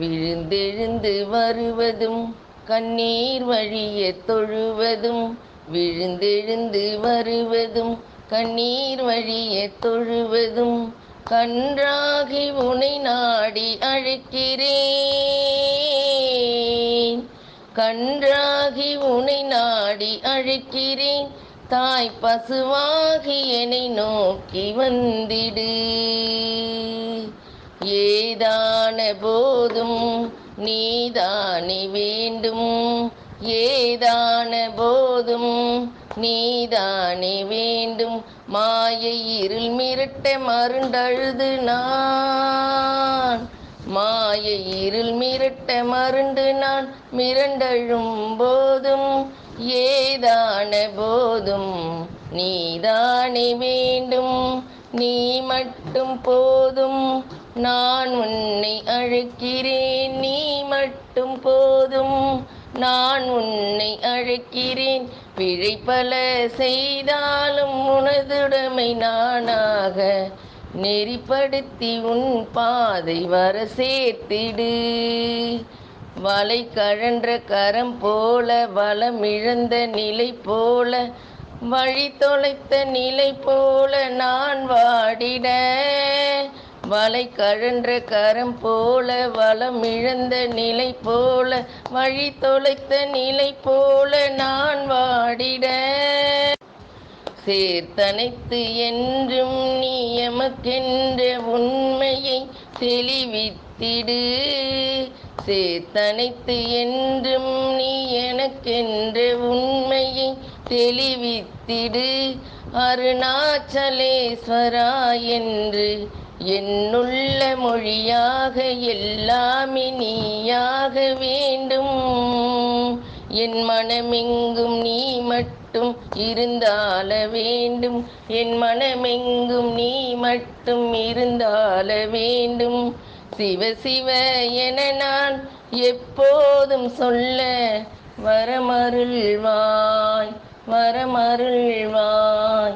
விழுந்தெழுந்து வருவதும் கண்ணீர் வழிய தொழுவதும் விழுந்தெழுந்து வருவதும் கண்ணீர் வழிய தொழுவதும் கன்றாகி உனை நாடி அழைக்கிறேன். கன்றாகி உனை நாடி அழைக்கிறேன். தாய் பசுவாகி என்னை நோக்கி வந்திடு. ஏ ஏதான போதும் நீதானே வேண்டும். ஏதான போதும் நீதானே வேண்டும். மாயை இருள் மிரட்ட மருண்டழுது நான். மாயை இருள் மிரட்ட மருண்டு நான் மிரண்டழும் போதும் ஏதான போதும் நீதானே வேண்டும். நீ மட்டும் போதும் நான் உன்னை அழைக்கிறேன் நீ மட்டும் போதும். நான் உன்னை அழைக்கிறேன் பிழை பல செய்தாலும் உனதுடைமை நானாக. நெறிப்படுத்தி உன் பாதை வர சேர்த்திடு. வலை கழன்ற கரம் போல வளமிழந்த நிலை போல வழி தொலைத்த நிலை போல நான் வாடிட. வலை கழன்ற கரம் போல வளம் இழந்த நிலை போல வழி தொலைத்த நிலை போல நான் வாடிட. சேர்த்தனைத்து என்றும் நீயமக்கென்ற உண்மையை தெளிவித்திடு. சேர்த்தனைத்து என்றும் நீ எனக்கென்ற உண்மையை தெளிவித்திடு. அருணாச்சலேஸ்வரா என்று என்னுள்ள மொழியாக எல்லாமே நீயாக வேண்டும். என் மனமெங்கும் நீ மட்டும் இருந்தால வேண்டும். என் மனமெங்கும் நீ மட்டும் இருந்தால வேண்டும். சிவ சிவ என நான் எப்போதும் சொல்ல வரமருள்வாய் வரமருள்வாய்